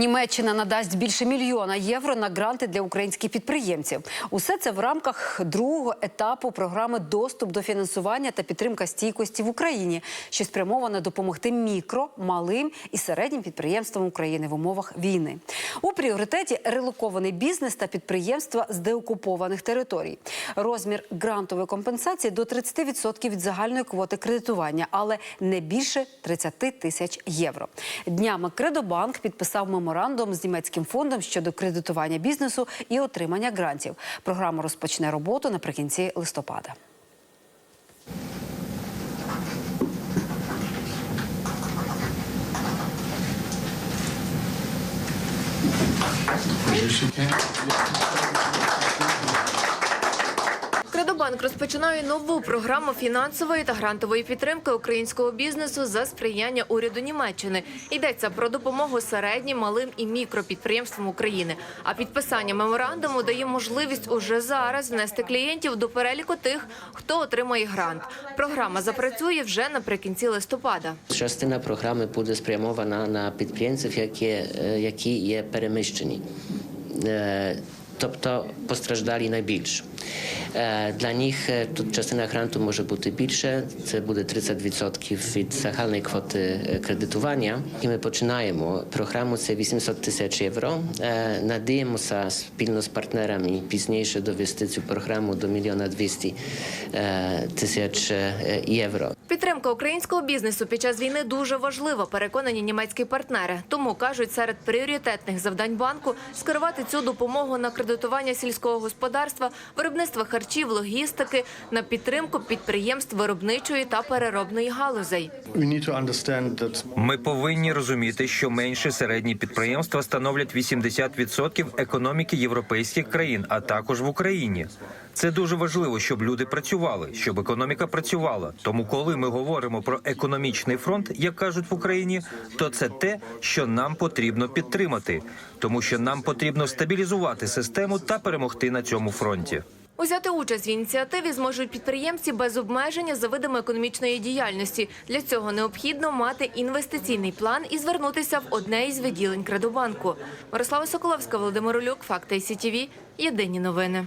Німеччина надасть більше мільйона євро на гранти для українських підприємців. Усе це в рамках другого етапу програми Доступ до фінансування та підтримка стійкості в Україні, що спрямована допомогти мікро, малим і середнім підприємствам України в умовах війни. У пріоритеті релокований бізнес та підприємства з деокупованих територій. Розмір грантової компенсації до 30% від загальної квоти кредитування, але не більше 30 тисяч євро. Днями Кредобанк підписав меморандум з німецьким фондом щодо кредитування бізнесу і отримання грантів. Програма розпочне роботу наприкінці листопада. Кредобанк розпочинає нову програму фінансової та грантової підтримки українського бізнесу за сприяння уряду Німеччини. Йдеться про допомогу середнім, малим і мікропідприємствам України. А підписання меморандуму дає можливість уже зараз внести клієнтів до переліку тих, хто отримає грант. Програма запрацює вже наприкінці листопада. Частина програми буде спрямована на підприємців, які, е, які є переміщені. Тобто постраждалі найбільше. Е, Для них е, тут частина гранту може бути більше, це буде 30% від загальної квоти е, кредитування. І ми починаємо програму, це 800 тисяч євро. Надіємося спільно з партнерами пізніше довести цю програму до мільйона 200 е, тисяч євро. Підтримка українського бізнесу під час війни дуже важлива, переконані німецькі партнери. Тому кажуть, серед пріоритетних завдань банку скерувати цю допомогу на кредитування сільського господарства, виробництва харчів, логістики, на підтримку підприємств виробничої та переробної галузей. Ми повинні розуміти, що менші середні підприємства становлять 80% економіки європейських країн, а також в Україні. Це дуже важливо, щоб люди працювали, щоб економіка працювала. Тому, коли ми говоримо про економічний фронт, як кажуть в Україні, то це те, що нам потрібно підтримати, тому що нам потрібно стабілізувати систему та перемогти на цьому фронті. Узяти участь в ініціативі зможуть підприємці без обмеження за видами економічної діяльності. Для цього необхідно мати інвестиційний план і звернутися в одне із відділень Кредобанку. Мирослава Соколовська, Володимир Улюк, Факти СІТІВІ. Єдині новини.